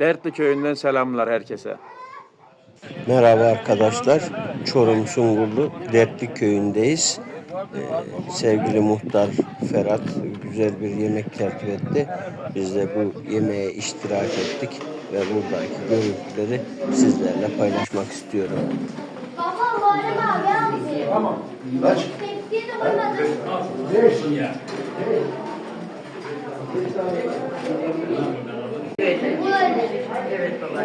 Dertli köyünden selamlar herkese. Merhaba arkadaşlar. Çorum Sungurlu Dertli köyündeyiz. Ee, sevgili muhtar Ferhat güzel bir yemek tertip etti. Biz de bu yemeğe iştirak ettik ve buradaki görüntüleri sizlerle paylaşmak istiyorum. Baba Muharrem abi aldı. Tamam. Kaç? Tepsiye de koymadım. Bu öyle. Evet baba.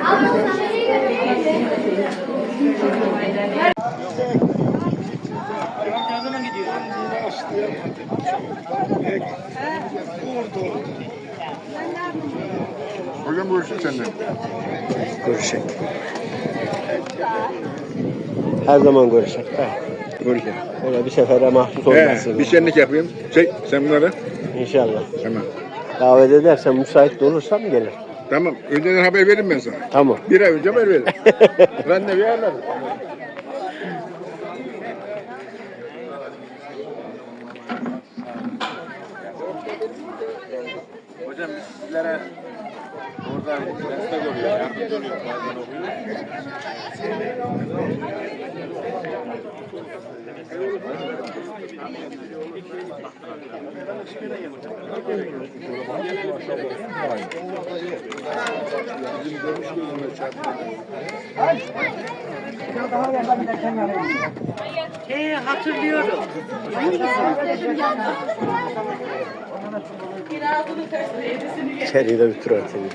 Abi kamerayı götüreyim. Hocam görüşürüz senden. Görüşelim. Her zaman görüşelim. Ha, Görüşürüz. Öyle bir sefere mahsus He, olmasın. bir şenlik yapayım. Çek sen bunları. İnşallah. Tamam. Davet edersen müsait de olursam gelir. Tamam. Önceden haber veririm ben sana. Tamam. Bir ay önce haber veririm. ben de bir ayarlarım. Hocam biz sizlere burada destek oluyor, yardımcı oluyor. Bazen. He hatırlıyorum. İçeriye bir tur atayım.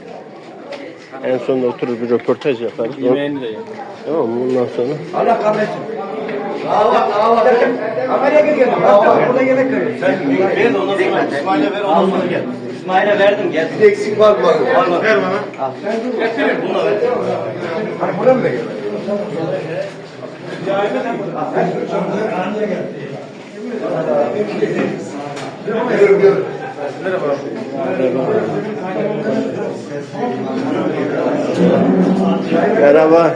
En sonunda oturur bir röportaj yaparız. Yemeğini de yiyin. Tamam mı? Bundan sonra İsmail'e verdim gel. Bir eksik var mı? Var mı? Ver bana. Al. Bunu ver. Hani buna mı veriyorsun? merhaba.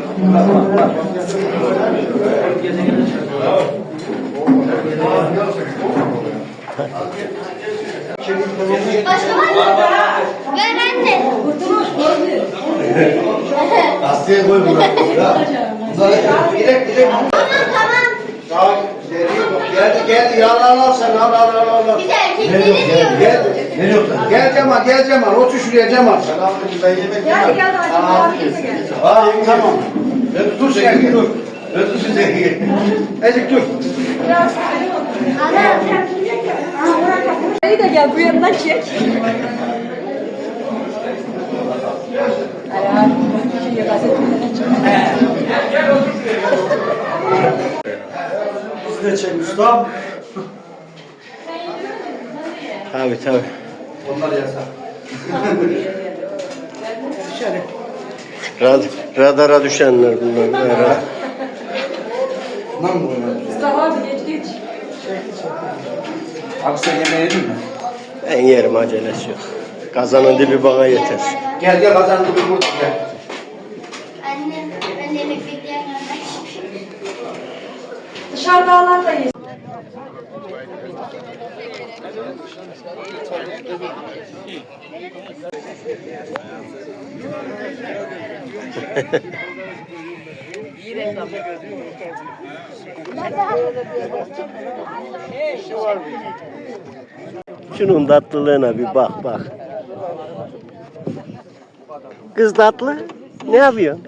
var mı? Ver anne. Asya'ya koy bunu. Direkt direkt. Tamam tamam. Sağ Geldi geldi yalan al sen al al al al. Bir de erkekleri diyor. Gel. Ne yok lan? Gel Cemal gel Cemal otur şuraya Cemal. Sen al ben yemek Gel gel gel. Aa tamam. Ben dur sen dur. Ben dur sen. Ezik dur. Ana. Hadi de gel bu yanından çek. Ara, şey gazetelere çık. Biz de çek usta. Tabii tabii. Onlar yasak. Rad, radara düşenler bunlar. Radar. Bundan mı koymadın? Mustafa abi geç geç. Abi sen yemeği yedin mi? Ben yerim acelesi yok. Kazanın dibi bana yeter. Gel gel kazandı bir burada gel. Anne. Ben de bekleyen kardeş. Dışarıda alandayız. Şunun tatlılığına bir bak bak. Kız tatlı. Ne yapıyorsun?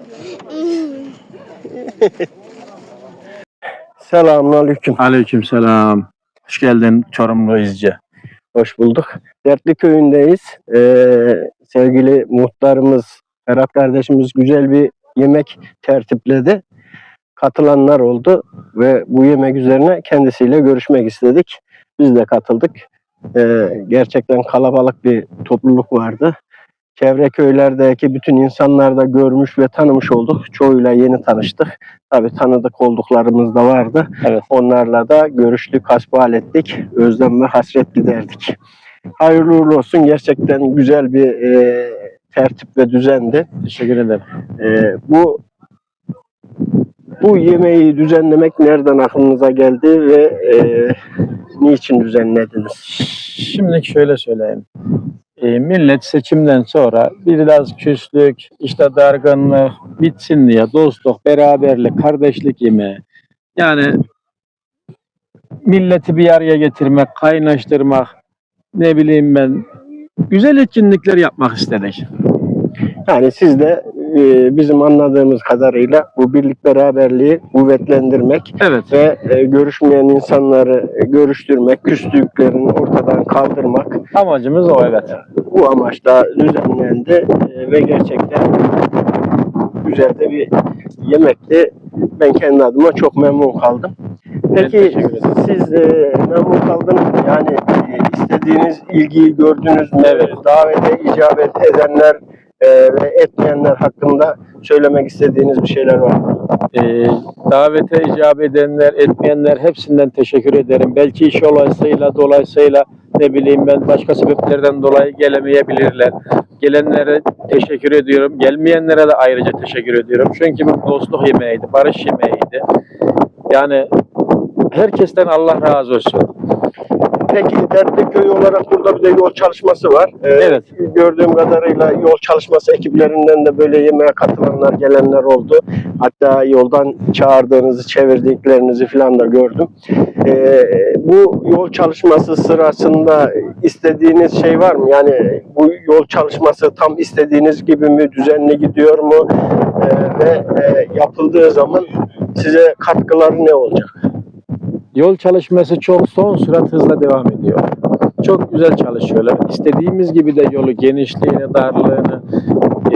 Selamünaleyküm. Aleykümselam. Hoş geldin Çorumlu izci. Hoş bulduk. Dertli köyündeyiz. Ee, sevgili muhtarımız Ferhat kardeşimiz güzel bir yemek tertipledi. katılanlar oldu ve bu yemek üzerine kendisiyle görüşmek istedik. Biz de katıldık. Ee, gerçekten kalabalık bir topluluk vardı. Çevre köylerdeki bütün insanlar da görmüş ve tanımış olduk. Çoğuyla yeni tanıştık. Tabii tanıdık olduklarımız da vardı. Evet. Onlarla da görüştük, hasbihal ettik. Özlem ve hasret giderdik. Hayırlı uğurlu olsun. Gerçekten güzel bir e, tertip ve düzendi. Teşekkür ederim. Ee, bu bu yemeği düzenlemek nereden aklınıza geldi ve e, niçin düzenlediniz? Şimdi şöyle söyleyeyim. E, millet seçimden sonra biraz küslük, işte dargınlık bitsin diye dostluk, beraberlik, kardeşlik yemeği. Yani milleti bir araya getirmek, kaynaştırmak, ne bileyim ben güzel etkinlikler yapmak istedik. Yani siz de e, bizim anladığımız kadarıyla bu birlik beraberliği kuvvetlendirmek Evet. ve e, görüşmeyen insanları görüştürmek, küslüklerini ortadan kaldırmak Amacımız o evet. bu amaçla düzenlendi e, ve gerçekten güzel de bir yemekti. Ben kendi adıma çok memnun kaldım. Peki siz e, memnun kaldınız mı? Yani e, istediğiniz ilgiyi gördünüz mü? Evet. Davete icabet edenler ve etmeyenler hakkında söylemek istediğiniz bir şeyler var mı? E, davete icabet edenler, etmeyenler hepsinden teşekkür ederim. Belki iş olayısıyla, dolayısıyla ne bileyim ben başka sebeplerden dolayı gelemeyebilirler. Gelenlere teşekkür ediyorum. Gelmeyenlere de ayrıca teşekkür ediyorum. Çünkü bu dostluk yemeğiydi, barış yemeğiydi. Yani herkesten Allah razı olsun. Peki Dertli Köyü olarak burada bir de yol çalışması var. E, Evet. Gördüğüm kadarıyla yol çalışması ekiplerinden de böyle yemeğe katılanlar, gelenler oldu. Hatta yoldan çağırdığınızı, çevirdiklerinizi falan da gördüm. E, bu yol çalışması sırasında istediğiniz şey var mı? Yani bu yol çalışması tam istediğiniz gibi mi, düzenli gidiyor mu? E, ve e, yapıldığı zaman size katkıları ne olacak? Yol çalışması çok son sürat hızla devam ediyor. Çok güzel çalışıyorlar. İstediğimiz gibi de yolu genişliğini, darlığını,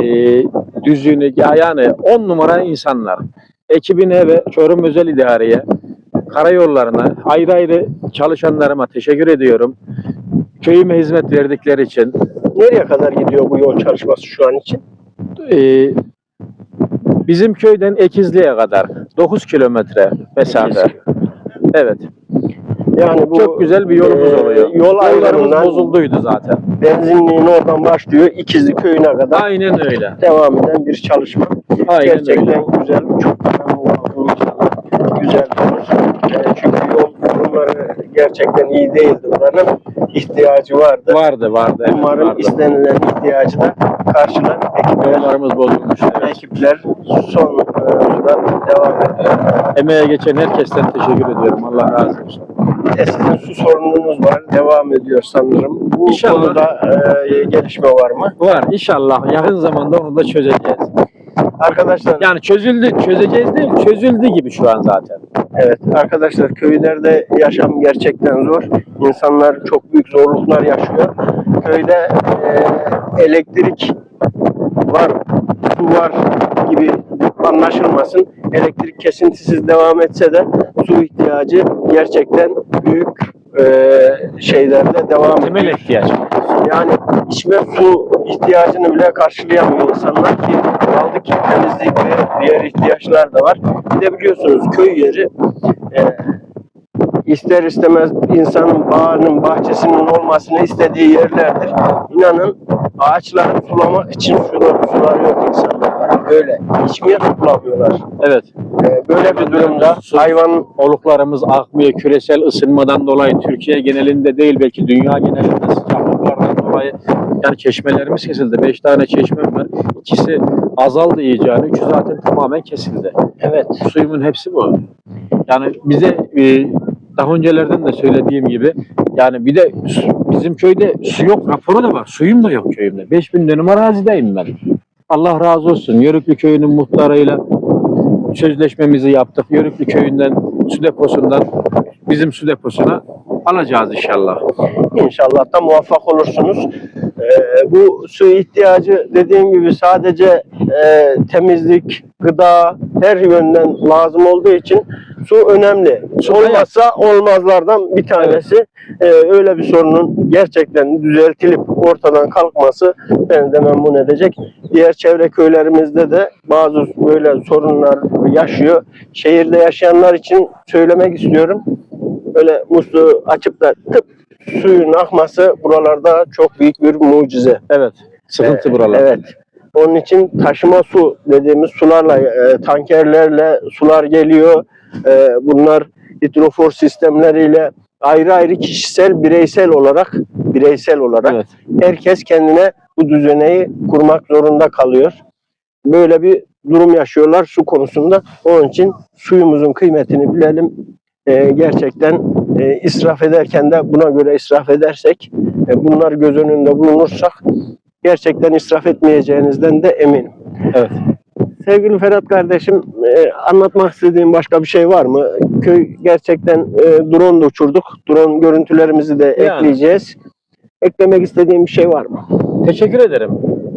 e, düzlüğünü, ya yani on numara insanlar. Ekibine ve Çorum Özel İdare'ye, karayollarına, ayrı ayrı çalışanlarıma teşekkür ediyorum. Köyüme hizmet verdikleri için. Nereye kadar gidiyor bu yol çalışması şu an için? E, bizim köyden Ekizli'ye kadar 9 kilometre mesafe. Evet. Yani bu Çok güzel bir yolumuz e, oluyor. Yol ayrımından bozulduydu zaten. benzinliğin oradan başlıyor İkizli köyüne kadar Aynen öyle. devam eden bir çalışma. Aynen Gerçekten öyle. güzel, çok inşallah. Güzel olur. E, çünkü yol durumları gerçekten iyi değildi buranın. ihtiyacı vardı. Vardı vardı. Evet, Umarım vardı. istenilen ihtiyacı da karşılar. Ekipler, Yollarımız bozulmuş. Evet. ekipler son e, devam ediyor. Emeğe geçen herkesten teşekkür ediyorum. Allah razı olsun. Sizin su sorununuz var. Devam ediyor sanırım. Bu İnşallah. konuda e, gelişme var mı? Var. İnşallah yakın zamanda onu da çözeceğiz. Arkadaşlar Yani çözüldü, çözeceğiz değil, çözüldü gibi şu an zaten. evet arkadaşlar köylerde yaşam gerçekten zor. İnsanlar çok büyük zorluklar yaşıyor. Köyde e, elektrik var, su var gibi anlaşılmasın. Elektrik kesintisiz devam etse de su ihtiyacı gerçekten büyük e, şeylerde devam Temel ediyor. ihtiyaç. Yani içme su ihtiyacını bile karşılayamıyor insanlar ki kaldı ki temizlik ve diğer ihtiyaçlar da var. Bir de biliyorsunuz köy yeri e, ister istemez insanın bağının, bahçesinin olmasını istediği yerlerdir. İnanın ağaçları sulamak için sular, sular yok insanlar. Böyle içmeye de bulamıyorlar. Evet. E, böyle bir durumda Su- hayvan Oluklarımız akmıyor. Küresel ısınmadan dolayı Türkiye genelinde değil belki dünya genelinde sıcaklıklardan dolayı yani çeşmelerimiz kesildi. Beş tane çeşmem var. İkisi azaldı iyice. Yani üçü zaten tamamen kesildi. evet Suyumun hepsi bu. Yani bize e, daha öncelerden de söylediğim gibi yani bir de bizim köyde su yok raporu da var. Suyum da yok köyümde. 5000 dönüm arazideyim ben. Allah razı olsun. Yörüklü köyünün muhtarıyla sözleşmemizi yaptık. Yörüklü köyünden su deposundan bizim su deposuna alacağız inşallah. İnşallah da muvaffak olursunuz. Ee, bu su ihtiyacı dediğim gibi sadece e, temizlik, gıda, her yönden lazım olduğu için su önemli. Olmazsa olmazlardan bir tanesi. Ee, öyle bir sorunun gerçekten düzeltilip ortadan kalkması beni de memnun edecek. Diğer çevre köylerimizde de bazı böyle sorunlar yaşıyor. Şehirde yaşayanlar için söylemek istiyorum. Böyle musluğu açıp da tıp suyun akması buralarda çok büyük bir mucize. Evet. Sıkıntı Ee, buralar. Evet. Onun için taşıma su dediğimiz sularla, e, tankerlerle sular geliyor. E, bunlar hidrofor sistemleriyle ayrı ayrı kişisel, bireysel olarak, bireysel olarak Evet. herkes kendine bu düzeneyi kurmak zorunda kalıyor. Böyle bir durum yaşıyorlar su konusunda. Onun için suyumuzun kıymetini bilelim. E, gerçekten e, israf ederken de buna göre israf edersek, e, bunlar göz önünde bulunursak gerçekten israf etmeyeceğinizden de eminim. Evet. Sevgili Ferhat kardeşim, e, anlatmak istediğin başka bir şey var mı? Köy gerçekten e, drone da uçurduk. Drone görüntülerimizi de Yani. ekleyeceğiz. Eklemek istediğin bir şey var mı? Teşekkür ederim.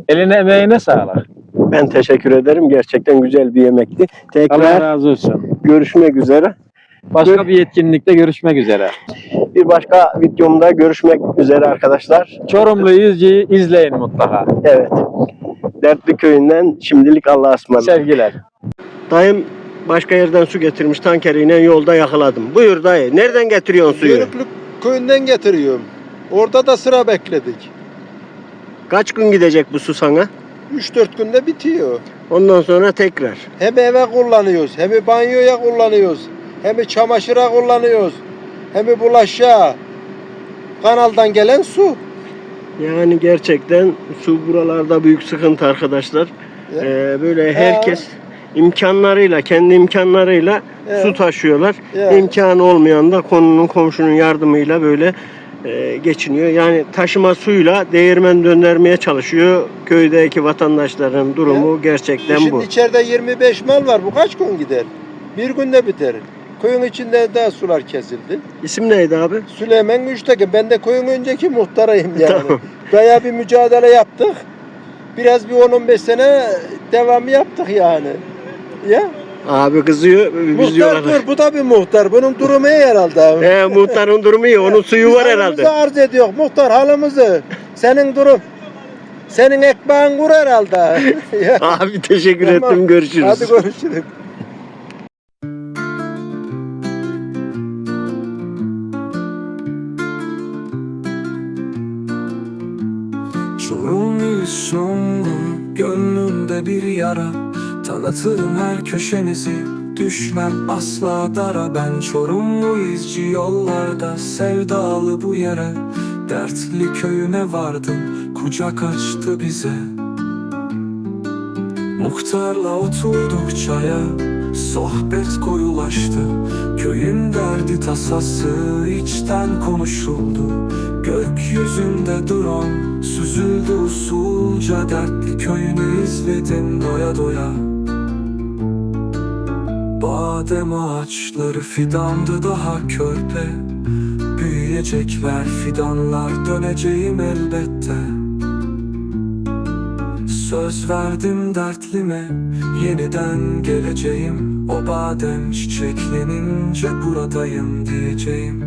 Eline emeğine sağlık. Ben teşekkür ederim. Gerçekten güzel bir yemekti. Allah Tekrar razı olsun. görüşmek üzere. Başka bir yetkinlikte görüşmek üzere. Bir başka videomda görüşmek üzere arkadaşlar. Çorumlu Yüzce'yi izleyin mutlaka. Evet. Dertli köyünden şimdilik Allah'a ısmarladık. Sevgiler. Dayım başka yerden su getirmiş tankeriyle yolda yakaladım. Buyur dayı. Nereden getiriyorsun suyu? Yörüklük köyünden getiriyorum. Orada da sıra bekledik. Kaç gün gidecek bu su sana? 3-4 günde bitiyor. Ondan sonra tekrar. Hem eve kullanıyoruz, hem banyoya kullanıyoruz, hem çamaşıra kullanıyoruz, hem bulaşığa. Kanaldan gelen su. Yani gerçekten su buralarda büyük sıkıntı arkadaşlar. Ya. Ee, böyle herkes imkanlarıyla, kendi imkanlarıyla Ya. su taşıyorlar. Ya. İmkanı olmayan da konunun komşunun yardımıyla böyle e, geçiniyor. Yani taşıma suyla değirmen döndürmeye çalışıyor. Köydeki vatandaşların durumu gerçekten Şimdi bu. içeride 25 mal var. Bu kaç gün gider? Bir günde biter. Köyün içinde de sular kesildi. İsim neydi abi? Süleyman Güçtekin. Ben de köyün önceki muhtarıyım yani. Tamam. Bayağı bir mücadele yaptık. Biraz bir 10-15 sene devam yaptık yani. Ya. Abi kızıyor. Biz Muhtar dur bu da bir muhtar. Bunun durumu iyi herhalde. Ee, muhtarın durumu iyi. Onun suyu var herhalde. arz ediyor. Muhtar halımızı. Senin durum. Senin ekmeğin kur herhalde. Ya. Abi teşekkür Tamam. ettim. Görüşürüz. Hadi görüşürüz. Çorumluyuz songun gönlümde bir yara. Tanıtırım her köşenizi. Düşmem asla dara. Ben Çorumlu izci yollarda. Sevdalı bu yere. Dertli köyüne vardım. Kucak açtı bize. Muhtarla oturduk çaya Sohbet koyulaştı. Köyün derdi tasası içten konuşuldu. Gökyüzünde drone süzüldü usulca Dertli köyünü izledim doya doya. Badem ağaçları fidandı daha körpe. Büyüyecekler fidanlar döneceğim elbette Söz verdim dertlime yeniden geleceğim. O badem çiçeklenince buradayım diyeceğim.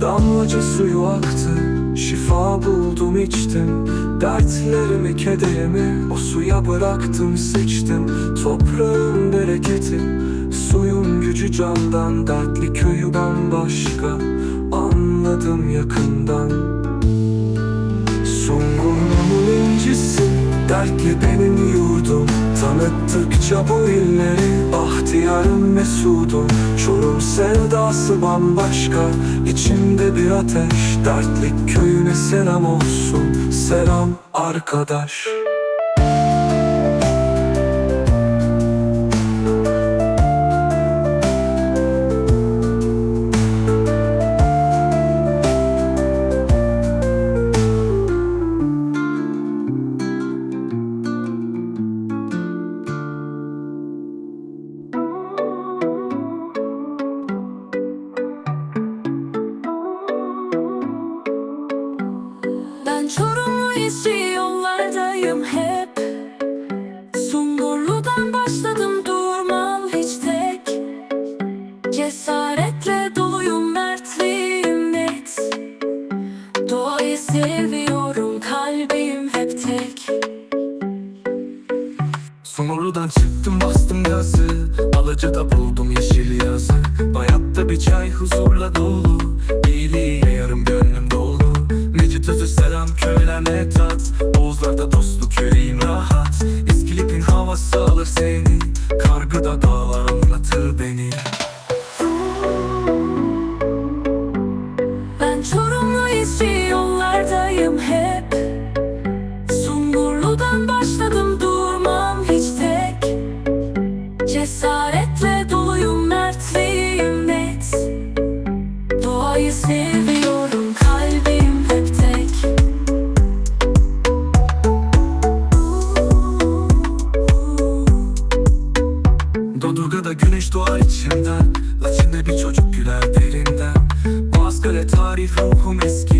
Damlaca suyu aktı şifa buldum içtim. Dertlerimi kederimi o suya bıraktım seçtim. Toprağın bereketi suyun gücü candan Dertli köyü bambaşka anladım yakından. İncisi Dertli benim yurdum. Tanıttıkça bu illeri Bahtiyarım mesudum. Çorum sevdası bambaşka İçimde bir ateş. Dertli köyüne selam olsun Selam arkadaş solar singing come you.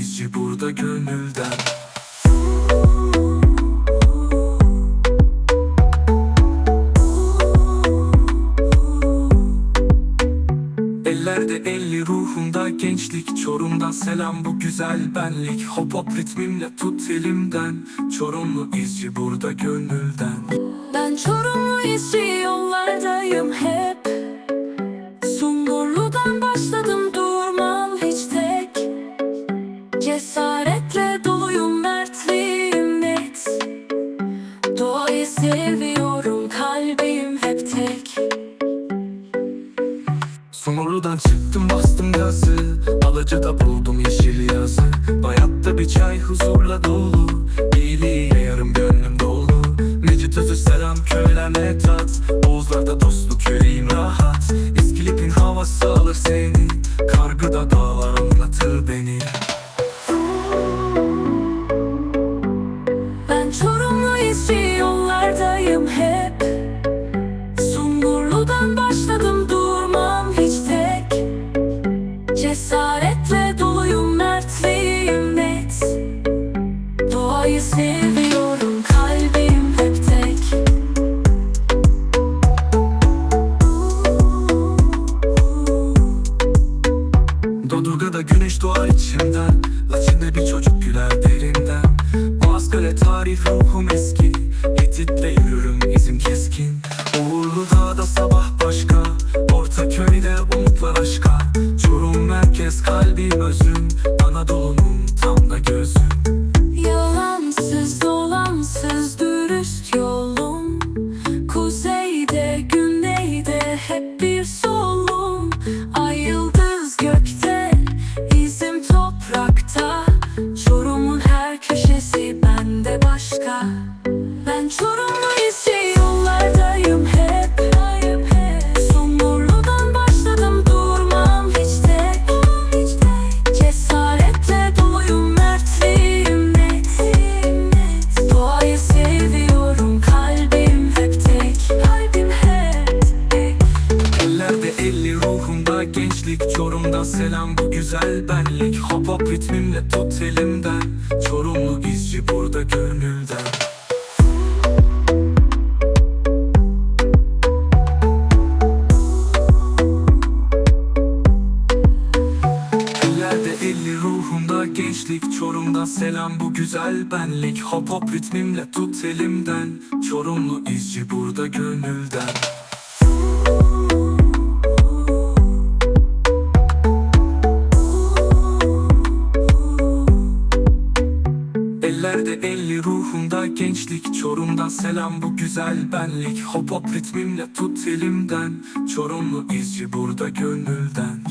Denizci burada gönülden. Ellerde elli ruhumda gençlik Çorum'dan selam bu güzel benlik. Hop hop ritmimle tut elimden. Çorumlu izci burada gönülden. Ben Çorumlu izci yollardayım hep Sumurlu'dan çıktım bastım gazı. Alaca'da buldum yeşil yazı. Bayatta bir çay huzurla dolu. İyiliğe yarım gönlüm dolu. Necit Özü selam köylerle tat. Oğuzlarda dostluk yüreğim rahat. İskilip'in havası alır seni. kisses sana selam bu güzel benlik. Hop hop ritmimle tut elimden. Çorumlu izci burada gönülden. Ellerde elli ruhumda gençlik. Çorum'dan selam bu güzel benlik. Hop hop ritmimle tut elimden. Çorumlu izci burada gönülden.